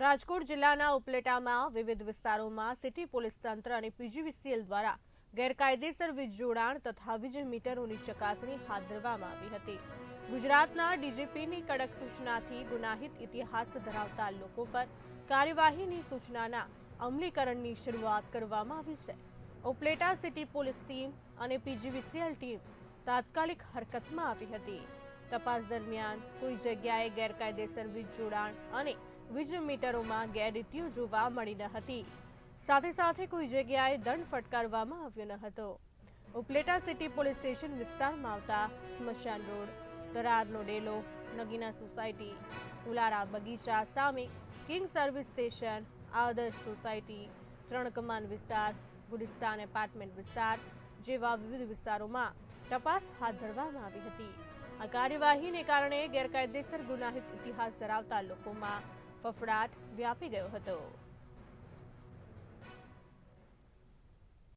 રાજકોટ જિલ્લાના ઉપલેટામાં વિવિધ વિસ્તારોમાં સિટી પોલીસ તંત્ર અને પીજીવીસીએલ દ્વારા ગેરકાયદેસર વીજ જોડાણ તથા વીજ મીટરોની ચકાસણી હાથ ધરવામાં આવી હતી. ગુજરાતના ડીજીપીની કડક સૂચનાથી ગુનાહિત ઇતિહાસ ધરાવતા લોકો પર કાર્યવાહીની સૂચનાના અમલીકરણની શરૂઆત કરવામાં આવી છે. ઉપલેટા સિટી પોલીસ ટીમ અને પીજીવીસીએલ ટીમ તાત્કાલિક હરકતમાં આવી હતી. તપાસ દરમિયાન કોઈ જગ્યાએ ગેરકાયદેસર વીજ જોડાણ અને વીજ મીટરોમાં ગેરરીતિઓ જોવા મળી ન હતી. સાથે સાથે કોઈ જગ્યાએ દંડ ફટકારવામાં આવ્યો ન હતો. ઉપલેટા સિટી પોલીસ સ્ટેશન વિસ્તારમાં આવતા સ્મશાન રોડ દરારનો ડેલો, નગીના સોસાયટી ઉલારા બગીચા સામે king service station, Adarsh society ત્રણ કમાન વિસ્તાર ગુલિસ્તાન એપાર્ટમેન્ટ વિસ્તાર જેવા વિવિધ વિસ્તારોમાં તપાસ હાથ ધરવામાં આવી હતી. આ કાર્યવાહીને કારણે ગેરકાયદેસર ગુનાહિત ઇતિહાસ ધરાવતા લોકોમાં ફફડાટ વ્યાપી ગયો હતો.